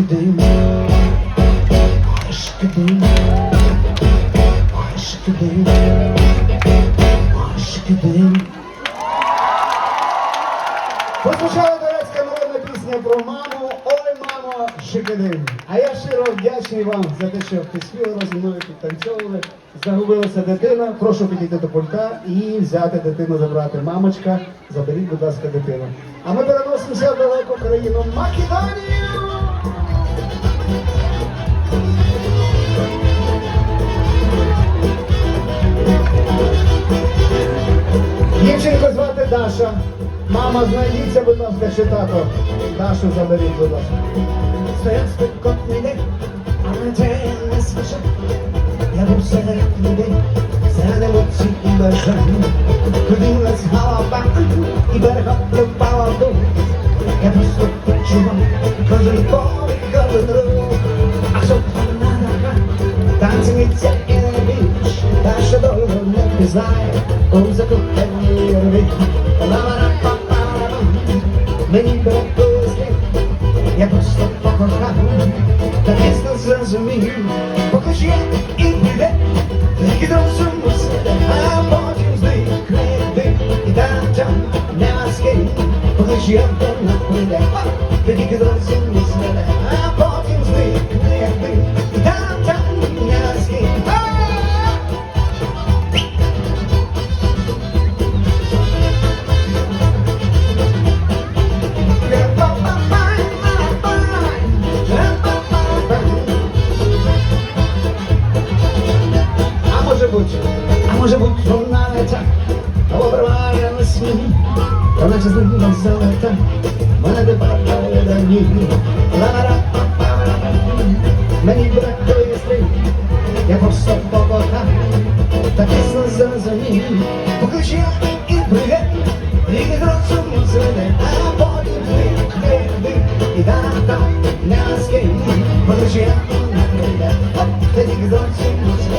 Şıkıdım Aşkıdım Aşkıdım Aşкидим. Прозвучала турецька народна пісня про маму Ой, мамо, шикидим. А я щиро вдячний вам за те, що підспівали зі мною підтанцьовували. Загубилася дитина. Прошу підійти до пульта і взяти дитину, забрати. Мамочка, заберіть, будь ласка, дитину. А ми переносимося в далеку країну Македонію. Даша. Мама, знайдіться, будь ласка, чи тато. Дашу заберіть, будь ласка. Стояв спекотний день, а на те не. Я був серед людей, серед емоцій і бажань. Ходилась голова, і берега припала дух. Я просто почував кожен подих, кожен рух. А що вона така, танцюється і не більш. Та що довго не пізнає, у закоханні рви. Мені слів, я просто покохав, та пізно зрозумів, покажи і піде, тільки розуму себе, а потім зникне ти, і там там нема з ким, поки ж я вдома прийде, тільки розуму себе, а потім вона не так, або на сні, та наче злива золота, мене добавляє до ніг. Ла-ла-ла-па-па-ла-па. Мені бракує стрій, я просто покохав, та пізно зрозумів, я і прийде, і розуму зведе, а потім ти, і там не поки я і не прийде, ти а потім